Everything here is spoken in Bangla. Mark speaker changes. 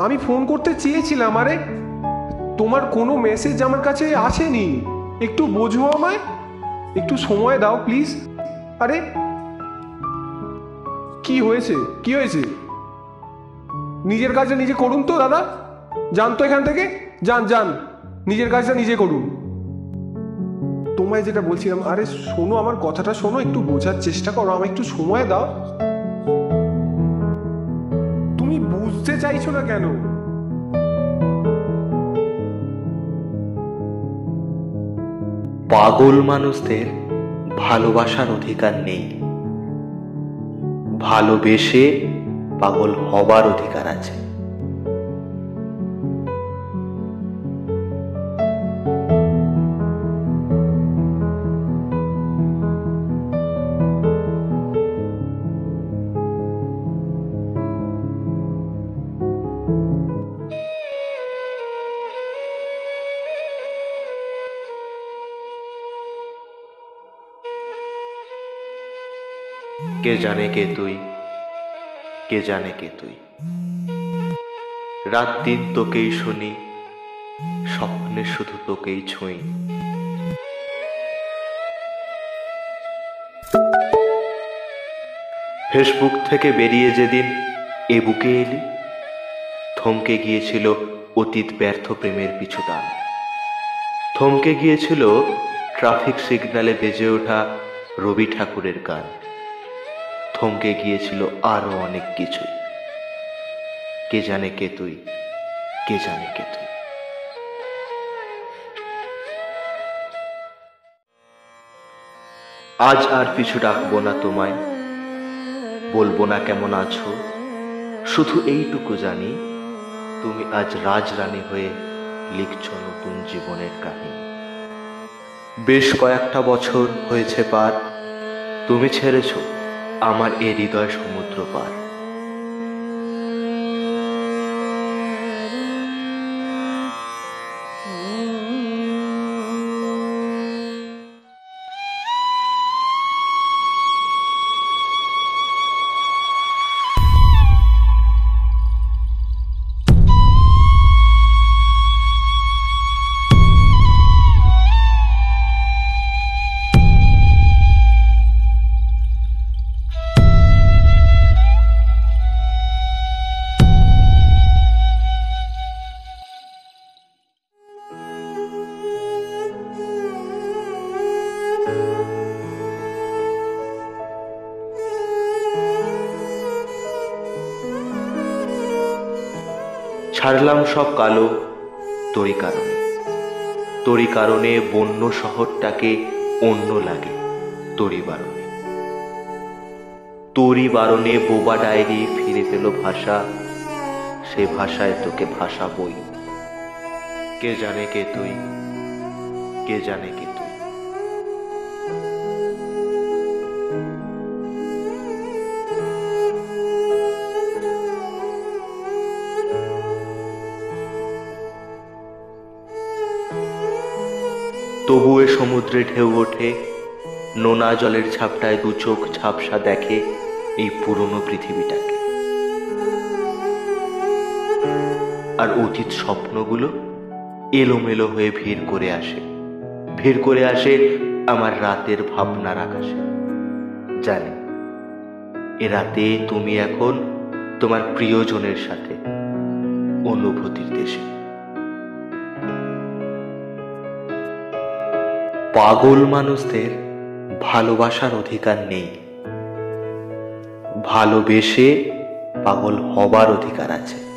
Speaker 1: আমি ফোন করতে চেয়েছিলাম, আরে তোমার কোনো মেসেজ আমার কাছে আসেনি। একটু বোঝো আমায়, একটু সময় দাও প্লিজ আরে কি হয়েছে? কি হয়েছে? নিজের কাজটা নিজে করুন তো দাদা। যান তো এখান থেকে। যান যান। নিজের কাজটা নিজে করুন। তোমায় যেটা বলছিলাম, আরে শোনো, আমার কথাটা শোনো, একটু বোঝার চেষ্টা করো, আমায় একটু সময় দাও। চাইছো না কেন?
Speaker 2: পাগল মানুষদের ভালোবাসার অধিকার নেই। ভালোবেসে পাগল হবার অধিকার আছে। কে জানে কে তুই? কে জানে কে তুই? রাত দিন তোকেই শুনি, স্বপ্নে শুধু তোকেই ছুঁই। ফেসবুক থেকে বেরিয়ে যেদিন এ বুকে এলি, থমকে গিয়েছিল অতীত ব্যর্থ প্রেমের পিছু টান। থমকে গিয়েছিল ট্রাফিক সিগন্যালে বেজে ওঠা রবি ঠাকুরের গান। থমকে গিয়েছিল আরও অনেক কিছু কে জানে কে তুই, কে জানে কে তুই। আজ আর পিছু ডাকবো না তোমায়, বলব না কেমন আছো, শুধু এইটুকু জানি, তুমি আজ রাজরানী হয়ে লিখছ নতুন জীবনের কাহিনী। বেশ কয়েকটা বছর হয়েছে পার, তুমি ছেড়েছ আমার এ হৃদয় সমুদ্র পার ছাড়লাম সব কালো তোরই কারণে। তোরই কারণে বন্য শহরটাকে অন্য লাগে তোরই বারণে। তোরই বারণে বোবা ডায়েরি ফিরে পেল ভাষা, সে ভাষায় তোকে ভাষা বই কে জানে কে তুই, কে জানে কে তুই তবু এ সমুদ্রে ঢেউ ওঠে, নোনা জলের ছাপটায় দু চোখ ঝাপসা দেখে এই পুরনো পৃথিবীটাকে। আর অতীত স্বপ্নগুলো এলোমেলো হয়ে ভিড় করে আসে, ভিড় করে আসে আমার রাতের ভাবনার আকাশে। জানি, এ রাতে তুমি এখন তোমার প্রিয়জনের সাথে অনুভূতির দেশে। পাগল মানুষদের ভালোবাসার অধিকার নেই। ভালোবেসে পাগল হবার অধিকার আছে।